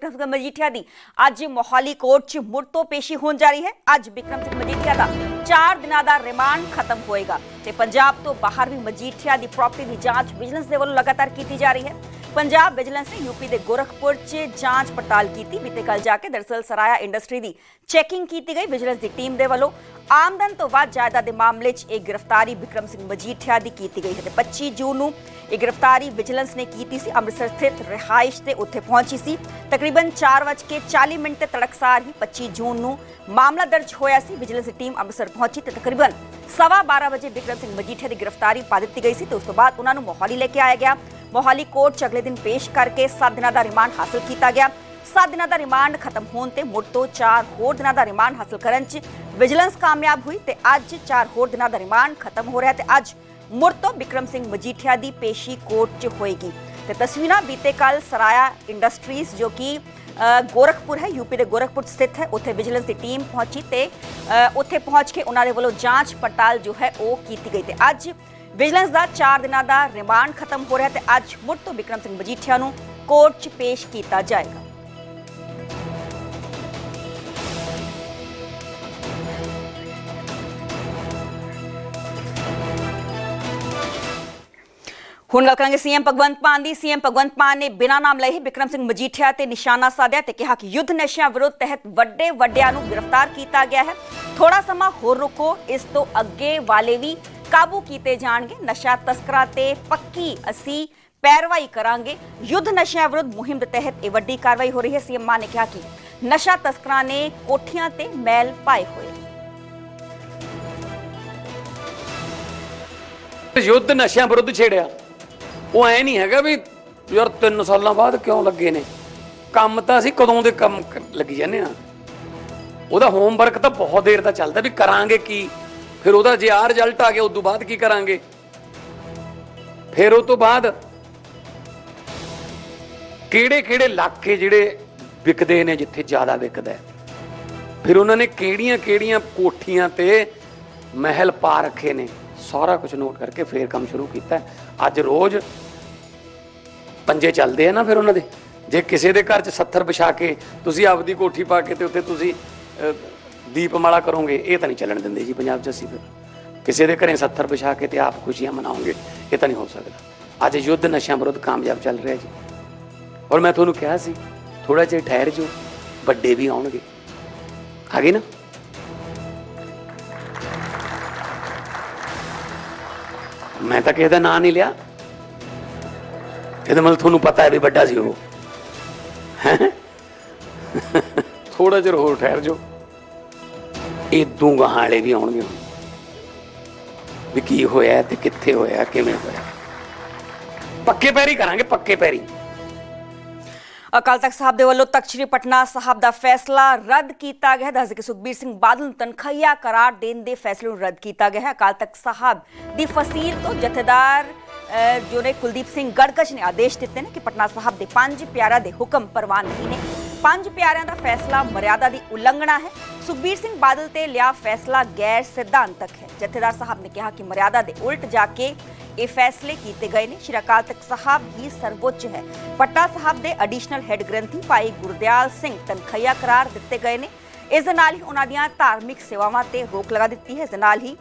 ਬਿਕਰਮ ਸਿੰਘ ਮਜੀਠੀਆ ਦੀ। ਅੱਜ ਮੋਹਾਲੀ ਕੋਰਟ 'ਚ ਮੁੜ ਤੋਂ ਪੇਸ਼ੀ ਹੋਣ ਜਾ ਰਹੀ ਹੈ। ਅੱਜ ਬਿਕਰਮ ਸਿੰਘ ਮਜੀਠੀਆ ਦਾ 4 ਦਿਨਾਂ ਦਾ ਰਿਮਾਂਡ ਖਤਮ ਹੋਏਗਾ ਤੇ ਪੰਜਾਬ ਤੋਂ ਬਾਹਰ ਵੀ ਮਜੀਠੀਆ ਦੀ ਪ੍ਰਾਪਰਟੀ ਦੀ ਜਾਂਚ ਵਿਜੀਲੈਂਸ ਦੇ ਵੱਲੋਂ ਲਗਾਤਾਰ ਕੀਤੀ ਜਾ ਰਹੀ ਹੈ। ਪੰਜਾਬ ਵਿਜੀਲੈਂਸ ਨੇ ਯੂਪੀ ਦੇ ਗੋਰਖਪੁਰ 'ਚ ਜਾਂਚ ਪੜਤਾਲ ਕੀਤੀ। ਬੀਤੇ ਕੱਲ ਜਾ ਕੇ ਦਰਸਲ ਸਰਾਇਆ ਇੰਡਸਟਰੀ ਦੀ ਚੈਕਿੰਗ ਕੀਤੀ ਗਈ। ਵਿਜੀਲੈਂਸ ਦੀ ਟੀਮ ਦੇ ਵੱਲੋਂ ਆਮਦਨ ਤੋਂ ਵੱਧ ਜਾਇਦਾਦ ਦੇ ਮਾਮਲੇ 'ਚ ਇਹ ਗ੍ਰਿਫਤਾਰੀ ਬਿਕਰਮ ਸਿੰਘ ਮਜੀਠੀਆ ਦੀ ਕੀਤੀ ਗਈ ਹੈ ਤੇ 25 ਜੂਨ ਨੂੰ ਇਹ ਗ੍ਰਿਫਤਾਰੀ ਵਿਜੀਲੈਂਸ ਨੇ ਕੀਤੀ ਸੀ। ਅੰਮ੍ਰਿਤਸਰ ਸਥਿਤ ਰਿਹਾਇਸ਼ ਤੇ ਉੱਥੇ ਪਹੁੰਚੀ ਸੀ। ਤਕਰੀਬਨ 4:40 ਮਿੰਟ ਤੇ ਤੜਕਸਾਰ ਹੀ 25 ਜੂਨ ਨੂੰ ਮਾਮਲਾ ਦਰਜ ਹੋਇਆ ਸੀ। ਵਿਜੀਲੈਂਸ ਦੀ ਟੀਮ ਅੰਮ੍ਰਿਤਸਰ ਪਹੁੰਚੀ ਤੇ ਤਕਰੀਬਨ ਸਵਾ 12 ਵਜੇ ਬਿਕਰਮ ਸਿੰਘ ਮਜੀਠੀਆ ਦੀ ਗ੍ਰਿਫਤਾਰੀ ਪਾ ਦਿੱਤੀ ਗਈ ਸੀ ਤੇ ਉਸ ਤੋਂ ਬਾਅਦ ਉਹਨਾਂ ਨੂੰ ਮੋਹਾਲੀ ਲੈ ਕੇ ਆਇਆ ਗਿਆ। ਮੋਹਾਲੀ ਕੋਰਟ 'ਚ ਅਗਲੇ ਦਿਨ ਪੇਸ਼ ਕਰਕੇ 7 ਦਿਨਾਂ ਦਾ ਰਿਮਾਂਡ ਹਾਸਲ ਕੀਤਾ ਗਿਆ। 7 ਦਿਨਾਂ ਦਾ ਰਿਮਾਂਡ ਖਤਮ ਹੋਣ ਤੇ ਮੁੜ ਤੋਂ 4 ਹੋਰ ਦਿਨਾਂ ਦਾ ਰਿਮਾਂਡ ਹਾਸਲ ਕਰਨ 'ਚ ਵਿਜੀਲੈਂਸ ਕਾਮਯਾਬ ਹੋਈ ਤੇ ਅੱਜ 4 ਹੋਰ ਦਿਨਾਂ ਦਾ ਰਿਮਾਂਡ ਖਤਮ ਹੋ ਰਿਹਾ ਤੇ ਅੱਜ ਮੁੜ ਤੋਂ ਬਿਕਰਮ ਸਿੰਘ ਮਜੀਠੀਆ ਦੀ ਪੇਸ਼ੀ ਕੋਰਟ 'ਚ ਹੋਏਗੀ। ਤੇ ਤਸਵੀਰਾਂ ਬੀਤੇ ਕੱਲ ਸਰਾਇਆ ਇੰਡਸਟਰੀਜ਼ ਜੋ ਕਿ ਅ, ਗੋਰਖਪੁਰ ਹੈ ਯੂਪੀ ਦੇ ਗੋਰਖਪੁਰ ਸਥਿਤ ਹੈ ਉੱਥੇ ਵਿਜੀਲੈਂਸ ਦੀ ਟੀਮ ਪਹੁੰਚੀ ਤੇ ਅ, ਉੱਥੇ ਪਹੁੰਚ ਕੇ ਉਹਨਾਂ ਦੇ ਵੱਲੋਂ ਜਾਂਚ ਪੜਤਾਲ ਜੋ ਹੈ ਉਹ ਕੀਤੀ ਗਈ ਤੇ ਅੱਜ ਵਿਜੀਲੈਂਸ ਦਾ 4 ਦਿਨਾਂ ਦਾ ਰਿਮਾਂਡ ਖਤਮ ਹੋ ਰਿਹਾ ਤੇ ਅੱਜ ਮੁੜ ਤੋਂ ਬਿਕਰਮ ਸਿੰਘ ਮਜੀਠੀਆ ਨੂੰ ਕੋਰਟ 'ਚ ਪੇਸ਼ ਕੀਤਾ ਜਾਏਗਾ। ਹੁਣ ਗੱਲ ਕਰਾਂਗੇ ਸੀਐਮ ਭਗਵੰਤ ਮਾਨ ਦੀ। ਸੀਐਮ ਭਗਵੰਤ ਮਾਨ ਨੇ ਬਿਨਾਂ ਨਾਮ ਲਏ ਹੀ ਬਿਕਰਮ ਸਿੰਘ ਮਜੀਠੀਆ ਤੇ ਨਿਸ਼ਾਨਾ ਸਾਧਿਆ ਤੇ ਕਿਹਾ ਕਿ ਯੁੱਧ ਨਸ਼ਿਆਂ ਵਿਰੁੱਧ ਤਹਿਤ ਵੱਡੇ ਵੱਡਿਆਂ ਨੂੰ ਗ੍ਰਿਫਤਾਰ ਕੀਤਾ ਗਿਆ ਹੈ। ਥੋੜਾ ਸਮਾਂ ਹੋਰ ਰੁਕੋ, ਇਸ ਤੋਂ ਅੱਗੇ ਵਾਲੇ ਵੀ ਕਾਬੂ ਕੀਤੇ ਜਾਣਗੇ। ਨਸ਼ਾ ਤਸਕਰਾਂ ਤੇ ਪੱਕੀ ਅਸੀਂ ਪੈਰਵਾਈ ਕਰਾਂਗੇ। ਯੁੱਧ ਨਸ਼ਿਆਂ ਵਿਰੁੱਧ ਮੁਹਿੰਮ ਦੇ ਤਹਿਤ ਇਹ ਵੱਡੀ ਕਾਰਵਾਈ ਹੋ ਰਹੀ ਹੈ। ਸੀਐਮ ਮਾਨ ਨੇ ਕਿਹਾ ਕਿ ਨਸ਼ਾ ਤਸਕਰਾਂ ਨੇ ਕੋਠੀਆਂ ਤੇ ਮੈਲ ਪਾਏ ਹੋਏ। ਯੁੱਧ ਨਸ਼ਿਆਂ ਵਿਰੁੱਧ ਛੇੜਿਆ। ਉਹ ਐ ਨਹੀਂ ਹੈਗਾ ਵੀ ਯਾਰ 3 ਸਾਲਾਂ ਬਾਅਦ ਕਿਉਂ ਲੱਗੇ ਨੇ? ਕੰਮ ਤਾਂ ਅਸੀਂ ਕਦੋਂ ਦੇ ਕੰਮ ਲੱਗੀ ਜਾਂਦੇ ਆ ਉਹਦਾ ਹੋਮਵਰਕ ਤਾਂ ਬਹੁਤ ਦੇਰ ਦਾ ਚੱਲਦਾ ਵੀ ਕਰਾਂਗੇ ਕੀ? ਫਿਰ ਉਹਦਾ ਜੇ ਆ ਰਿਜ਼ਲਟ ਆ ਗਿਆ ਉਸ ਤੋਂ ਬਾਅਦ ਕੀ ਕਰਾਂਗੇ? ਫਿਰ ਉਹ ਤੋਂ ਬਾਅਦ ਕਿਹੜੇ ਕਿਹੜੇ ਇਲਾਕੇ ਜਿਹੜੇ ਵਿਕਦੇ ਨੇ ਜਿੱਥੇ ਜ਼ਿਆਦਾ ਵਿਕਦਾ ਫਿਰ ਉਹਨਾਂ ਨੇ ਕਿਹੜੀਆਂ ਕਿਹੜੀਆਂ ਕੋਠੀਆਂ ਤੇ ਮਹਿਲ ਪਾ ਰੱਖੇ ਨੇ? ਸਾਰਾ ਕੁਝ ਨੋਟ ਕਰਕੇ ਫੇਰ ਕੰਮ ਸ਼ੁਰੂ ਕੀਤਾ ਅੱਜ ਰੋਜ਼ ਪੰਜੇ ਚੱਲਦੇ ਆ ਨਾ ਫਿਰ ਉਹਨਾਂ ਦੇ। ਜੇ ਕਿਸੇ ਦੇ ਘਰ 'ਚ 70 ਵਿਛਾ ਕੇ ਤੁਸੀਂ ਆਪਦੀ ਕੋਠੀ ਪਾ ਕੇ ਤੇ ਉੱਤੇ ਤੁਸੀਂ ਦੀਪਮਾਲਾ ਕਰੋਗੇ, ਇਹ ਤਾਂ ਨਹੀਂ ਚੱਲਣ ਦਿੰਦੇ ਜੀ ਪੰਜਾਬ 'ਚ ਅਸੀਂ ਫਿਰ। ਕਿਸੇ ਦੇ ਘਰੇ 70 ਵਿਛਾ ਕੇ ਤੇ ਆਪ ਖੁਸ਼ੀਆਂ ਮਨਾਉਂਗੇ ਇਹ ਤਾਂ ਨਹੀਂ ਹੋ ਸਕਦਾ। ਅੱਜ ਯੁੱਧ ਨਸ਼ਿਆਂ ਵਿਰੁੱਧ ਕਾਮਯਾਬ ਚੱਲ ਰਿਹਾ ਜੀ। ਔਰ ਮੈਂ ਤੁਹਾਨੂੰ ਕਿਹਾ ਸੀ ਥੋੜਾ ਜਿਹਾ ਠਹਿਰ ਜਾਓ, ਵੱਡੇ ਵੀ ਆਉਣਗੇ। ਆ ਗਈ ਨਾ? ਮੈਂ ਤਾਂ ਕਿਸੇ ਦਾ ਨਾਂ ਨਹੀਂ ਲਿਆ। ਇਹਦਾ ਮਤਲਬ ਤੁਹਾਨੂੰ ਪਤਾ ਹੈ ਵੀ ਵੱਡਾ ਸੀ ਉਹ। ਹੈਂ? ਥੋੜਾ ਜਿਹਾ ਹੋਰ ਠਹਿਰ ਜਾਓ। ਇਦੋਂ ਗਾਹਾਂ ਵਾਲੇ ਵੀ ਆਉਣਗੇ ਵੀ ਕੀ ਹੋਇਆ ਤੇ ਕਿੱਥੇ ਹੋਇਆ ਕਿਵੇਂ ਹੋਇਆ। ਪੱਕੇ ਪੈਰੀ ਕਰਾਂਗੇ ਪੱਕੇ ਪੈਰੀ। ਅਕਾਲ ਤਖਤ ਸਾਹਿਬ ਦੇ ਵੱਲੋਂ ਤਖਤ ਸ੍ਰੀ ਪਟਨਾ ਸਾਹਿਬ ਦਾ ਫੈਸਲਾ ਰੱਦ ਕੀਤਾ ਗਿਆ ਹੈ। ਦੱਸਦੇ ਕਿ ਸੁਖਬੀਰ ਸਿੰਘ ਬਾਦਲ ਨੂੰ ਤਨਖਾਹੀਆ ਕਰਾਰ ਦੇਣ ਦੇ ਫੈਸਲੇ ਨੂੰ ਰੱਦ ਕੀਤਾ ਗਿਆ ਹੈ। ਅਕਾਲ ਤਖਤ ਸਾਹਿਬ ਦੀ ਫਸੀਲ ਤੋਂ ਜਥੇਦਾਰ ਜੋ ਨੇ ਕੁਲਦੀਪ ਸਿੰਘ ਗੜਕਸ਼ ਨੇ ਆਦੇਸ਼ ਦਿੱਤੇ ਨੇ ਕਿ ਪਟਨਾ ਸਾਹਿਬ ਦੇ ਪੰਜ ਪਿਆਰਿਆਂ ਦੇ ਹੁਕਮ ਪ੍ਰਵਾਨ ਨਹੀਂ ਨੇ। ਪੰਜ ਪਿਆਰਿਆਂ ਦਾ ਫੈਸਲਾ ਮਰਿਆਦਾ ਦੀ ਉਲੰਘਣਾ ਹੈ। ਸੁਖਬੀਰ ਸਿੰਘ ਬਾਦਲ ਤੇ ਲਿਆ ਫੈਸਲਾ ਗੈਰ ਸਿਧਾਂਤਕ ਹੈ। ਜਥੇਦਾਰ ਸਾਹਿਬ ਨੇ ਕਿਹਾ ਕਿ ਮਰਿਆਦਾ ਦੇ ਉਲਟ ਜਾ ਕੇ ਇਹ ਫੈਸਲੇ ਕੀਤੇ ਗਏ ਨੇ। ਸ਼੍ਰੀ ਅਕਾਲ ਤਖਤ ਸਾਹਿਬ ਹੀ ਸਰਵੋੱਚ ਹੈ। ਪਟਨਾ ਸਾਹਿਬ ਦੇ ਐਡੀਸ਼ਨਲ ਹੈੱਡ ਗ੍ਰੰਥੀ ਭਾਈ ਗੁਰਦਿਆਲ ਸਿੰਘ ਤਨਖਈਆ ਕਰਾਰ ਦਿੱਤੇ ਗਏ ਨੇ। ਇਸ ਦੇ ਨਾਲ ਹੀ ਉਹਨਾਂ ਦੀਆਂ ਧਾਰਮਿਕ ਸੇਵਾਵਾਂ ਤੇ ਰੋਕ ਲਗਾ ਦਿੱਤੀ ਹੈ। ਇਸ ਦੇ ਨਾਲ ਹੀ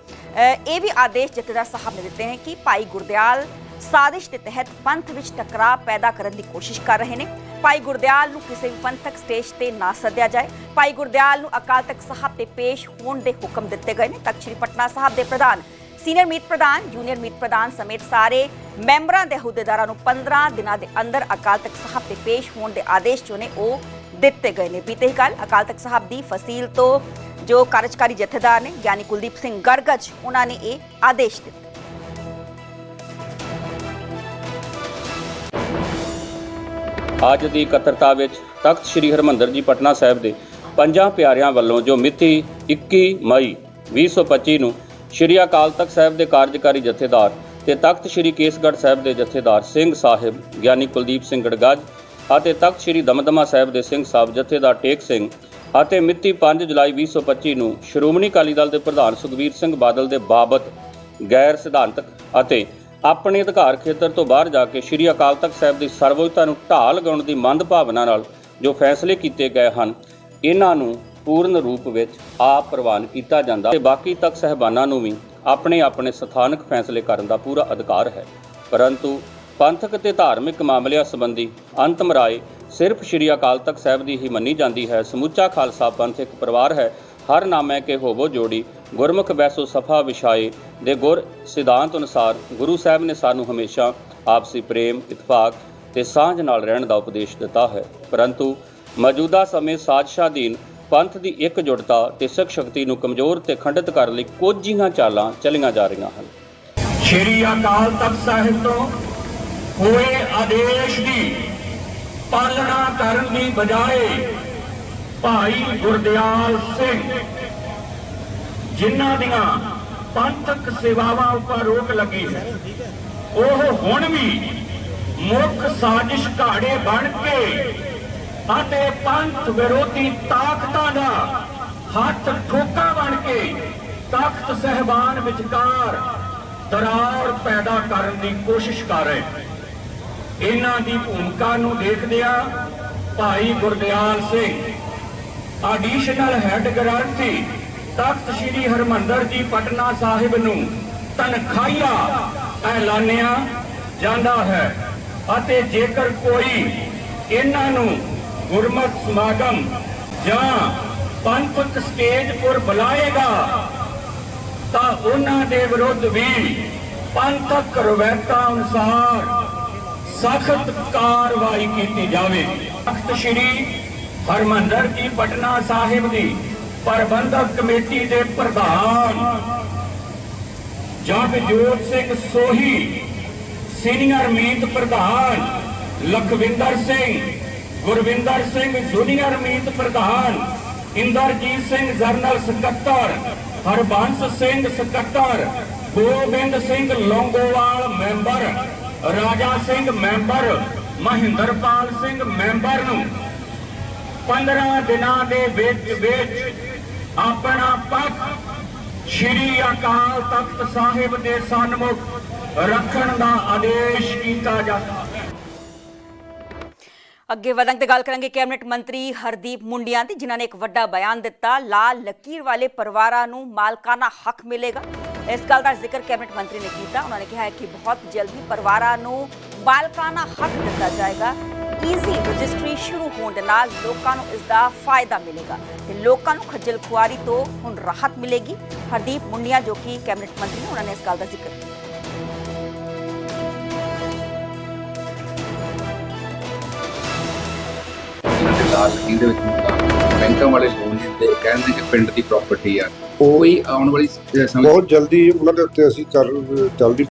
ਇਹ ਵੀ ਆਦੇਸ਼ ਜਥੇਦਾਰ ਸਾਹਿਬ ਨੇ ਦਿੱਤੇ ਹਨ ਕਿ ਭਾਈ ਗੁਰਦਿਆਲ ਸਾਜ਼ਿਸ਼ ਦੇ ਤਹਿਤ ਪੰਥ ਵਿੱਚ ਟਕਰਾਅ ਪੈਦਾ ਕਰਨ ਦੀ ਕੋਸ਼ਿਸ਼ ਕਰ ਰਹੇ ਨੇ। ਭਾਈ ਗੁਰਦਿਆਲ ਨੂੰ ਕਿਸੇ ਵੀ ਪੰਥਕ ਸਟੇਜ ਤੇ ਨਾ ਸੱਦਿਆ ਜਾਏ। ਭਾਈ ਗੁਰਦਿਆਲ ਨੂੰ ਅਕਾਲ ਤਖਤ ਸਾਹਿਬ ਤੇ ਪੇਸ਼ ਹੋਣ ਦੇ ਹੁਕਮ ਦਿੱਤੇ ਗਏ ਨੇ। ਤਖਤ ਸ੍ਰੀ ਪਟਨਾ ਸਾਹਿਬ ਦੇ ਪ੍ਰਧਾਨ, ਸੀਨੀਅਰ ਮੀਤ ਪ੍ਰਧਾਨ, ਜੂਨੀਅਰ ਮੀਤ ਪ੍ਰਧਾਨ ਸਮੇਤ ਸਾਰੇ ਮੈਂਬਰਾਂ ਦੇ ਅਹੁਦੇਦਾਰਾਂ ਨੂੰ 15 ਦਿਨਾਂ ਦੇ ਅੰਦਰ ਅਕਾਲ ਤਖਤ ਸਾਹਿਬ ਤੇ ਪੇਸ਼ ਹੋਣ ਦੇ ਆਦੇਸ਼ ਜੋ ਨੇ ਉਹ ਦਿੱਤੇ ਗਏ ਨੇ। ਬੀਤੇ ਹੀ ਕੱਲ ਅਕਾਲ ਤਖਤ ਸਾਹਿਬ ਦੀ ਫਸੀਲ ਤੋਂ ਜੋ ਕਾਰਜਕਾਰੀ ਜਥੇਦਾਰ ਨੇ ਗਿਆਨੀ ਕੁਲਦੀਪ ਸਿੰਘ ਗਰਗਜ, ਉਹਨਾਂ ਨੇ ਇਹ ਆਦੇਸ਼ ਦਿੱਤੇ। ਅੱਜ ਦੀ ਇਕੱਤਰਤਾ ਵਿੱਚ ਤਖਤ ਸ੍ਰੀ ਹਰਮੰਦਰ ਜੀ ਪਟਨਾ ਸਾਹਿਬ ਦੇ ਪੰਜਾਂ ਪਿਆਰਿਆਂ ਵੱਲੋਂ ਜੋ ਮਿਤੀ 21 ਮਈ 2025 ਨੂੰ ਸ੍ਰੀ ਅਕਾਲ ਤਖਤ ਸਾਹਿਬ ਦੇ ਕਾਰਜਕਾਰੀ ਜਥੇਦਾਰ ਤੇ ਤਖਤ ਸ੍ਰੀ ਕੇਸਗੜ੍ਹ ਸਾਹਿਬ ਦੇ ਜਥੇਦਾਰ ਸਿੰਘ ਸਾਹਿਬ ਗਿਆਨੀ ਕੁਲਦੀਪ ਸਿੰਘ ਗੜਗੱਜ ਅਤੇ ਤਖਤ ਸ੍ਰੀ ਦਮਦਮਾ ਸਾਹਿਬ ਦੇ ਸਿੰਘ ਸਾਹਿਬ ਜਥੇਦਾਰ ਟੇਕ ਸਿੰਘ ਅਤੇ ਮਿਤੀ 5 ਜੁਲਾਈ 2025 ਨੂੰ ਸ਼੍ਰੋਮਣੀ ਅਕਾਲੀ ਦਲ ਦੇ ਪ੍ਰਧਾਨ ਸੁਖਬੀਰ ਸਿੰਘ ਬਾਦਲ ਦੇ ਬਾਬਤ ਗੈਰ ਸਿਧਾਂਤਕ ਅਤੇ ਆਪਣੇ ਅਧਿਕਾਰ ਖੇਤਰ ਤੋਂ ਬਾਹਰ ਜਾ ਕੇ ਸ੍ਰੀ ਅਕਾਲ ਤਖਤ ਸਾਹਿਬ ਦੀ ਸਰਵਉੱਚਤਾ ਨੂੰ ਢਾਹ ਲਗਾਉਣ ਦੀ ਮੰਦ ਭਾਵਨਾ ਨਾਲ ਜੋ ਫੈਸਲੇ ਕੀਤੇ ਗਏ ਹਨ, ਇਹਨਾਂ ਨੂੰ ਪੂਰਨ ਰੂਪ ਵਿੱਚ ਆਪ ਪ੍ਰਵਾਨ ਕੀਤਾ ਜਾਂਦਾ ਤੇ ਬਾਕੀ ਤੱਕ ਸਹਿਬਾਨਾਂ ਨੂੰ ਵੀ ਆਪਣੇ ਆਪਣੇ ਸਥਾਨਕ ਫੈਸਲੇ ਕਰਨ ਦਾ ਪੂਰਾ ਅਧਿਕਾਰ ਹੈ। ਪਰੰਤੂ ਪੰਥਕ ਤੇ ਧਾਰਮਿਕ ਮਾਮਲਿਆਂ ਸੰਬੰਧੀ ਅੰਤਮ ਰਾਏ ਸਿਰਫ ਸ਼੍ਰੀ ਅਕਾਲ ਤਖਤ ਸਾਹਿਬ ਦੀ ਹੀ ਮੰਨੀ ਜਾਂਦੀ ਹੈ। ਸਮੁੱਚਾ ਖਾਲਸਾ ਪੰਥ ਇੱਕ ਪਰਿਵਾਰ ਹੈ। ਹਰ ਨਾਮੈ ਕੇ ਹੋਵੋ ਜੋੜੀ। ਗੁਰਮੁਖ ਬੈਸੋ ਸਫਾ ਵਿਛਾਏ ਦੇ ਗੁਰ ਸਿਧਾਂਤ ਅਨੁਸਾਰ ਗੁਰੂ ਸਾਹਿਬ ਨੇ ਸਾਨੂੰ ਹਮੇਸ਼ਾ ਆਪਸੀ ਪ੍ਰੇਮ, ਇਤਫਾਕ ਤੇ ਸਾਂਝ ਨਾਲ ਰਹਿਣ ਦਾ ਉਪਦੇਸ਼ ਦਿੱਤਾ ਹੈ। ਪਰੰਤੂ ਮੌਜੂਦਾ ਸਮੇਂ ਸਾਜ਼ਿਸ਼ਾਂ ਅਧੀਨ ਪੰਥ ਦੀ ਇਕਜੁੱਟਤਾ ਤੇ ਸਿੱਖ ਸ਼ਕਤੀ ਨੂੰ ਕਮਜ਼ੋਰ ਤੇ ਖੰਡਿਤ ਕਰਨ ਲਈ ਕੁਝ ਚਾਲਾਂ ਚੱਲੀਆਂ ਜਾ ਰਹੀਆਂ ਹਨ। ਸ਼੍ਰੀ ਅਕਾਲ ਤਖਤ ਸਾਹਿਬ ਤੋਂ ਹੋਏ ਆਦੇਸ਼ ਦੀ, ਪਾਲਣਾ ਕਰਨ ਦੀ ਬਜਾਏ ਭਾਈ ਗੁਰਦਿਆਲ ਸਿੰਘ, ਜਿਨ੍ਹਾਂ ਦੀਆਂ ਪੰਥਕ ਸੇਵਾਵਾਂ ਉੱਪਰ ਰੋਕ ਲੱਗੀ ਹੈ, ਉਹ ਹੁਣ ਵੀ ਮੁੱਖ ਸਾਜ਼ਿਸ਼ ਘਾੜੇ ਬਣ ਕੇ ਅਤੇ ਪੰਥ ਵਿਰੋਧੀ ਤਾਕਤਾਂ ਦਾ ਹੱਥ ਠੋਕਾ ਬਣ ਕੇ ਤਖਤ ਸਹਿਬਾਨ ਵਿਚਕਾਰ ਦਰਾਰ ਪੈਦਾ ਕਰਨ ਦੀ ਕੋਸ਼ਿਸ਼ ਕਰ ਰਹੇ ਨੇ। ਇਹਨਾਂ ਦੀ ਭੂਮਿਕਾ ਨੂੰ ਦੇਖਦਿਆਂ ਭਾਈ ਗੁਰਦਿਆਲ ਸਿੰਘ। ਐਡੀਸ਼ਨਲ ਹੈੱਡ ਗ੍ਰੰਥੀ ਤਖਤ ਸ੍ਰੀ ਹਰਮੰਦਰ ਜੀ ਪਟਨਾ ਸਾਹਿਬ ਨੂੰ ਤਨਖਾਹੀਆ ਐਲਾਨਿਆ ਜਾਂਦਾ ਹੈ ਅਤੇ ਜੇਕਰ ਕੋਈ ਇਹਨਾਂ ਨੂੰ ਗੁਰਮਤਿ ਸਮਾਗਮ ਜਾਂ ਪੰਥਕ ਸਟੇਜ ਪਰ ਬੁਲਾਏਗਾ, ਤਾਂ ਉਹਨਾਂ ਦੇ ਵਿਰੁੱਧ ਵੀ ਪੰਥਕ ਰਵੈਤਾਂ ਅਨੁਸਾਰ ਸਖਤ ਕਾਰਵਾਈ ਕੀਤੀ ਜਾਵੇ। ਤਖਤ ਸ੍ਰੀ ਹਰਮੰਦਰ ਜੀ ਪਟਨਾ ਸਾਹਿਬ ਦੀ ਪ੍ਰਬੰਧਕ ਕਮੇਟੀ ਦੇ ਪ੍ਰਧਾਨ ਜਗਜੋਤ ਸਿੰਘ ਸੋਹੀ, ਸੀਨੀਅਰ ਮੀਤ ਪ੍ਰਧਾਨ ਲਖਵਿੰਦਰ ਸਿੰਘ, ਗੁਰਵਿੰਦਰ ਸਿੰਘ ਜੂਨੀਅਰ ਮੀਤ ਪ੍ਰਧਾਨ ਇੰਦਰਜੀਤ ਸਿੰਘ ਜਰਨਲ ਸਕੱਤਰ, ਹਰਬੰਸ ਸਿੰਘ ਸਕੱਤਰ, Gobind Singh Longowal member Raja Singh member Mahinderpal Singh member ਨੂੰ 15 ਦਿਨਾਂ ਦੇ ਵਿੱਚ ਵਿੱਚ ਆਪਣਾ ਪੱਖ ਸ਼੍ਰੀ ਅਕਾਲ ਤਖਤ ਸਾਹਿਬ ਦੇ ਸਨਮੁਖ ਰੱਖਣ ਦਾ ਆਦੇਸ਼ ਕੀਤਾ ਜਾਂਦਾ ਅੱਗੇ ਵਧਾਂਗੇ ਤੇ ਗੱਲ ਕਰਾਂਗੇ ਕੈਬਨਿਟ ਮੰਤਰੀ ਹਰਦੀਪ ਮੁੰਡਿਆਂ ਦੀ, ਜਿਨ੍ਹਾਂ ਨੇ ਇੱਕ ਵੱਡਾ ਬਿਆਨ ਦਿੱਤਾ, ਲਾਲ ਲਕੀਰ ਵਾਲੇ ਪਰਿਵਾਰਾਂ ਨੂੰ ਮਾਲਕਾਨਾ ਹੱਕ ਮਿਲੇਗਾ। ਇਸ ਗੱਲ ਦਾ ਜ਼ਿਕਰ ਕੈਬਨਿਟ ਮੰਤਰੀ ਨੇ ਕੀਤਾ। ਉਹਨਾਂ ਨੇ ਕਿਹਾ ਹੈ ਕਿ ਬਹੁਤ ਜਲਦੀ ਪਰਿਵਾਰਾਂ ਨੂੰ ਮਾਲਕਾਨਾ ਹੱਕ ਦਿੱਤਾ ਜਾਏਗਾ। ਈਜ਼ੀ ਰਜਿਸਟਰੀ ਸ਼ੁਰੂ ਹੋਣ ਦੇ ਨਾਲ ਲੋਕਾਂ ਨੂੰ ਇਸ ਦਾ ਫਾਇਦਾ ਮਿਲੇਗਾ। ਤੇ ਲੋਕਾਂ ਨੂੰ ਖੱਜਲ ਖੁਆਰੀ ਤੋਂ ਹੁਣ ਰਾਹਤ ਮਿਲੇਗੀ। ਹਰਦੀਪ ਮੁੰਡਿਆਂ ਜੋ ਕਿ ਕੈਬਨਿਟ ਮੰਤਰੀ ਨੇ, ਉਹਨਾਂ ਨੇ ਇਸ ਗੱਲ ਦਾ ਜ਼ਿਕਰ ਕੀਤਾ। ਇਹਨਾਂ ਦੇ ਲਾਲ ਲਕੀਰ ਦੇ ਵਿੱਚ ਮਕਾਨ ਬੈਂਕਾਂ ਵਾਲੇ ਲੋਨ ਦਿੰਦੇ ਕਹਿੰਦੇ ਕਿ ਪਿੰਡ ਦੀ ਪ੍ਰਾਪਰਟੀ ਆ। ਕੋਈ ਆਉਣ ਵਾਲੀ ਸਮੇਂ ਬਹੁਤ ਜਲਦੀ ਉਹਨਾਂ ਦੇ ਉੱਤੇ ਅਸੀਂ ਕਰ ਜਲਦੀ